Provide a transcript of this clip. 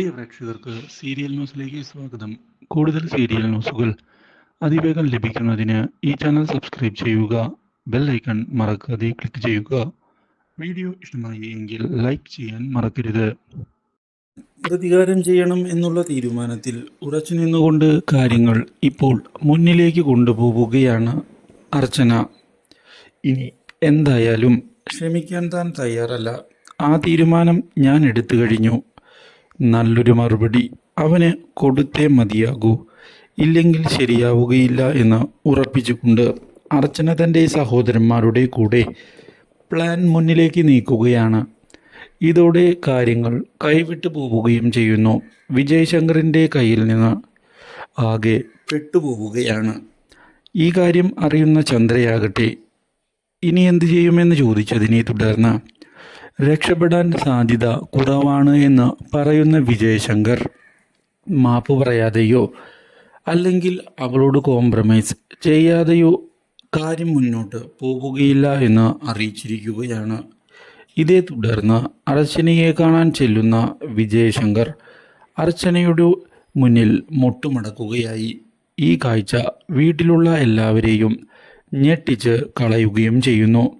പ്രിയ പ്രേക്ഷകർക്ക് സീരിയൽ ന്യൂസിലേക്ക് സ്വാഗതം. കൂടുതൽ സീരിയൽ ന്യൂസുകൾ അതിവേഗം ലഭിക്കുന്നതിന് ഈ ചാനൽ സബ്സ്ക്രൈബ് ചെയ്യുക ബെൽ ഐക്കൺ മറക്കാതെ ക്ലിക്ക് ചെയ്യുക. വീഡിയോ ഇഷ്ടമായി എങ്കിൽ ലൈക്ക് ചെയ്യാൻ മറക്കരുത്. പ്രതികാരം ചെയ്യണം എന്നുള്ള തീരുമാനത്തിൽ ഉറച്ചു നിന്നുകൊണ്ട് കാര്യങ്ങൾ ഇപ്പോൾ മുന്നിലേക്ക് കൊണ്ടുപോവുകയാണ് അർച്ചന. ഇനി എന്തായാലും ക്ഷമിക്കാൻ താൻ തയ്യാറല്ല. ആ തീരുമാനം ഞാൻ എടുത്തു കഴിഞ്ഞു. നല്ലൊരു മറുപടി അവന് കൊടുത്തേ മതിയാകൂ. ഇല്ലെങ്കിൽ ശരിയാവുകയില്ല എന്ന് ഉറപ്പിച്ചുകൊണ്ട് അർച്ചന തന്റെ സഹോദരന്മാരുടെ കൂടെ പ്ലാൻ മുന്നിലേക്ക് നീക്കുകയാണ്. ഇതോടെ കാര്യങ്ങൾ കൈവിട്ടു പോവുകയും ചെയ്യുന്നു. വിജയശങ്കറിന്റെ കയ്യിൽ നിന്ന് ആകെ പെട്ടുപോവുകയാണ്. ഈ കാര്യം അറിയുന്ന ചന്ദ്രയാകട്ടെ ഇനി എന്തു ചെയ്യുമെന്ന് ചോദിച്ചതിനെ തുടർന്ന് രക്ഷപ്പെടാൻ സാധ്യത കുറവാണ് എന്ന് പറയുന്ന വിജയശങ്കർ. മാപ്പ് പറയാതെയോ അല്ലെങ്കിൽ അവളോട് കോംപ്രമൈസ് ചെയ്യാതെയോ കാര്യം മുന്നോട്ട് പോകുകയില്ല എന്ന് അറിയിച്ചിരിക്കുകയാണ്. ഇതേ തുടർന്ന് അർച്ചനയെ കാണാൻ ചെല്ലുന്ന വിജയശങ്കർ അർച്ചനയുടെ മുന്നിൽ മുട്ടുമടക്കുകയായി. ഈ കാഴ്ച വീട്ടിലുള്ള എല്ലാവരെയും ഞെട്ടിച്ച് കളയുകയും ചെയ്യുന്നു.